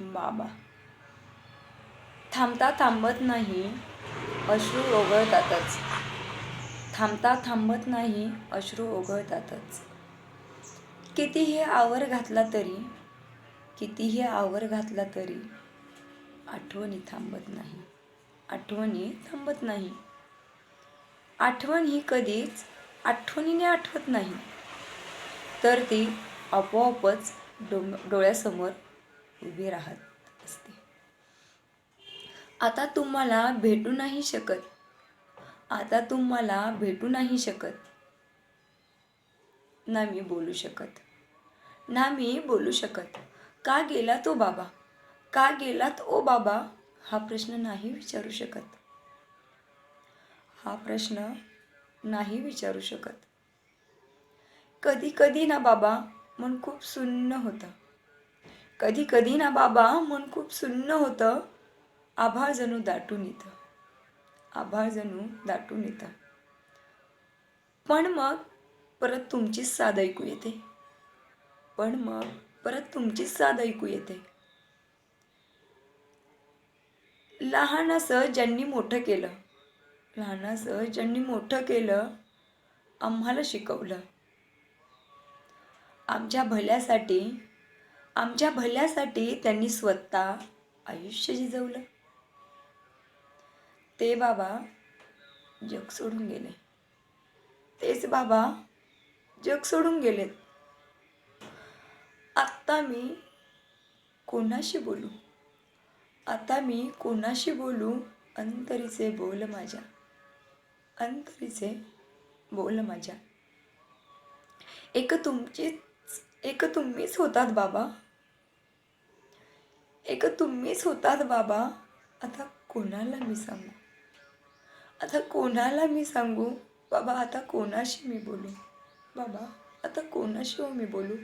बाबा. थांबता थांबत नाही अश्रू ओघळतातच. थांबता थांबत नाही अश्रू ओघळतातच. कितीही आवर घातला तरी कितीही आवर घातला तरी आठवणी थांबत नाही. आठवणी थांबत नाही. आठवण ही कधीच आठवणीने आठवत नाही. तर ती आपोआपच डो डोळ्यासमोर उभी राहत असते. आता तुम्हाला भेटू नाही शकत. आता तुम्हाला भेटू नाही शकत. ना मी बोलू शकत. ना मी बोलू शकत. का गेला तो बाबा? का गेलात ओ बाबा? हा प्रश्न नाही विचारू शकत. हा प्रश्न नाही विचारू शकत. कधी कधी ना बाबा मन खूप सुन्न होतं. कधी कधी ना बाबा मन खूप सुन्न होतं. आभाळ जणू दाटून येतं. आभाळ जणू दाटून येतं. पण मग परत तुमचीच साद ऐकू येते. पण मग परत तुमचीच साद ऐकू येते. लहानसं ज्यांनी मोठं केलं लहानसं ज्यांनी मोठं केलं आम्हाला शिकवलं. आमच्या भल्यासाठी आमच्या भल्यासाठी त्यांनी स्वतः आयुष्य झिजवलं ते बाबा जग सोडून गेले. तेच बाबा जग सोडून गेलेत. आत्ता मी कोणाशी बोलू? आता मी कोणाशी बोलू? अंतरीचे बोल माझ्या. अंतरीचे बोल माझ्या. एक तुमचीच एक तुम्हीच होतात बाबा. एक तुम्हीच होतात बाबा. आता कोणाला मी सांगू? आता कोणाला मी सांगू? बाबा आता कोणाशी मी बोलू? बाबा आता कोणाशी हो मी बोलू?